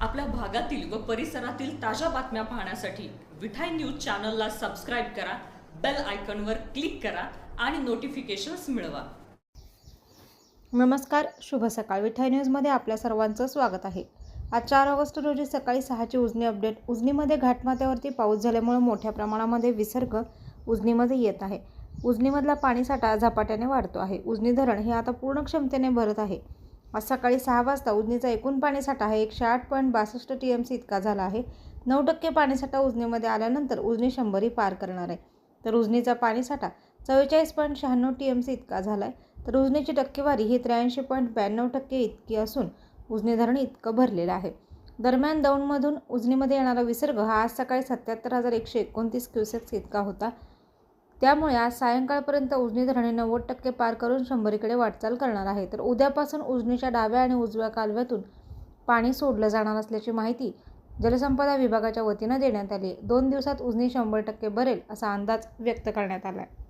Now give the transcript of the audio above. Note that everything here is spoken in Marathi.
आपल्या भागातील व परिसरातील ताज्या बातम्या पाहण्यासाठी विठाई न्यूज चॅनलला सबस्क्राईब करा बेल आयकॉनवर क्लिक करा आणि नोटिफिकेशन्स मिळवा. नमस्कार शुभ सकाळ. विठाई न्यूजमध्ये आपल्या सर्वांचं स्वागत आहे. आज चार ऑगस्ट रोजी सकाळी सहाची उजनी अपडेट. उजनीमध्ये घाटमाथ्यावरती पाऊस झाल्यामुळे मोठ्या प्रमाणामध्ये विसर्ग उजनीमध्ये येत आहे. उजनीमधला पाणीसाठा झपाट्याने वाढतो आहे. उजनी धरण हे आता पूर्ण क्षमतेने भरत आहे. आज सकाळी सहा वाजता उजनीचा एकूण पाणीसाठा हा एकशे आठ पॉईंट बासष्ट टी एम सी इतका झाला आहे. नऊ टक्के पाणीसाठा उजनीमध्ये आल्यानंतर उजनी शंभरी पार करणार आहे. तर उजनीचा पाणीसाठा चव्वेचाळीस पॉईंट शहाण्णव टी एम सी इतका झाला आहे तर उजनीची टक्केवारी ही त्र्याऐंशी पॉईंट ब्याण्णव टक्के इतकी असून उजनी धरण इतकं भरलेलं आहे. दरम्यान दौंडमधून उजनीमध्ये येणारा विसर्ग हा आज सकाळी सत्याहत्तर हजार एकशे एकोणतीस क्युसेक्स इतका होता. त्यामुळे आज सायंकाळपर्यंत उजनी धरणे नव्वद टक्के पार करून शंभरीकडे वाटचाल करणार आहे. तर उद्यापासून उजनीच्या डाव्या आणि उजव्या कालव्यातून पाणी सोडलं जाणार असल्याची माहिती जलसंपदा विभागाच्या वतीनं देण्यात आली. दोन दिवसात उजनी शंभर टक्के भरेल असा अंदाज व्यक्त करण्यात आला आहे